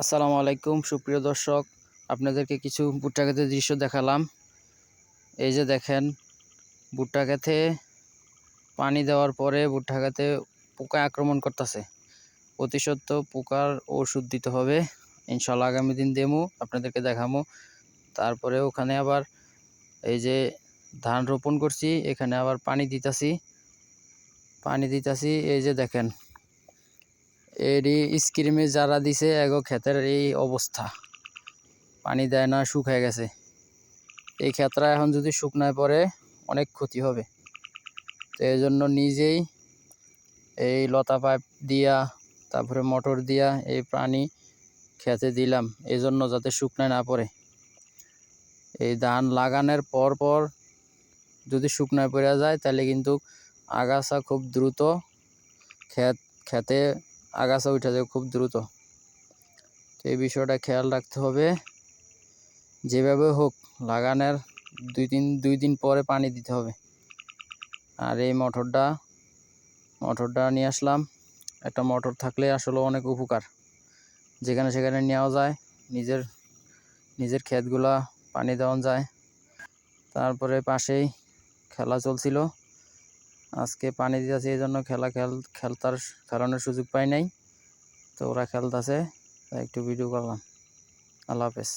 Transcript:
আসসালামু আলাইকুম, সুপ্রিয় দর্শক। আপনাদেরকে কিছু ভুট্টা ক্ষেতের দৃশ্য দেখালাম। এই যে দেখেন ভুট্টা ক্ষেতে পানি দেওয়ার পরে ভুট্টা ক্ষেতে পোকা আক্রমণ করতেছে। প্রতিশত পোকার ওষুধ দিতে হবে। ইনশাল্লাহ আগামী দিন দেমু আপনাদেরকে দেখামো তারপরে ওখানে আবার এই যে ধান রোপণ করছি, এখানে আবার পানি দিতাছি। পানি দিতাছি, এই যে দেখেন এরই স্ক্রিমে যারা দিছে এগো ক্ষেতের এই অবস্থা। পানি দেয় না শুকায় গেছে। এই ক্ষেতরা এখন যদি শুকনায় পড়ে, অনেক ক্ষতি হবে। তো এই জন্য নিজেই এই লতা পাইপ দিয়া, তারপরে মোটর দিয়া এই পানি খেতে দিলাম। এই জন্য যাতে শুকনায় না পড়ে। এই ধান লাগানোর পর পর যদি শুকনায় পড়ে যায়, তাহলে কিন্তু আগাছা খুব দ্রুত ক্ষেত খেতে আগাছা উঠে যায় খুব দ্রুত। তো এই বিষয়টা খেয়াল রাখতে হবে। যেভাবে হোক, লাগানোর দুই দিন দুই দিন পরে পানি দিতে হবে। আর এই মোটরটা মোটরটা নিয়ে আসলাম। একটা মোটর থাকলে আসলে অনেক উপকার। যেখানে সেখানে নেওয়া যায়, নিজের নিজের ক্ষেতগুলা পানি দেওয়া যায়। তারপরে পাশেই খেলা চলছিল। আজকে পানি দিতেছে এই জন্য খেলা খেল, খেলতার খেলানোর সুযোগ পাই নাই। তো ওরা খেলতেছে একটু ভিডিও করলাম। আল্লাহ হাফেজ।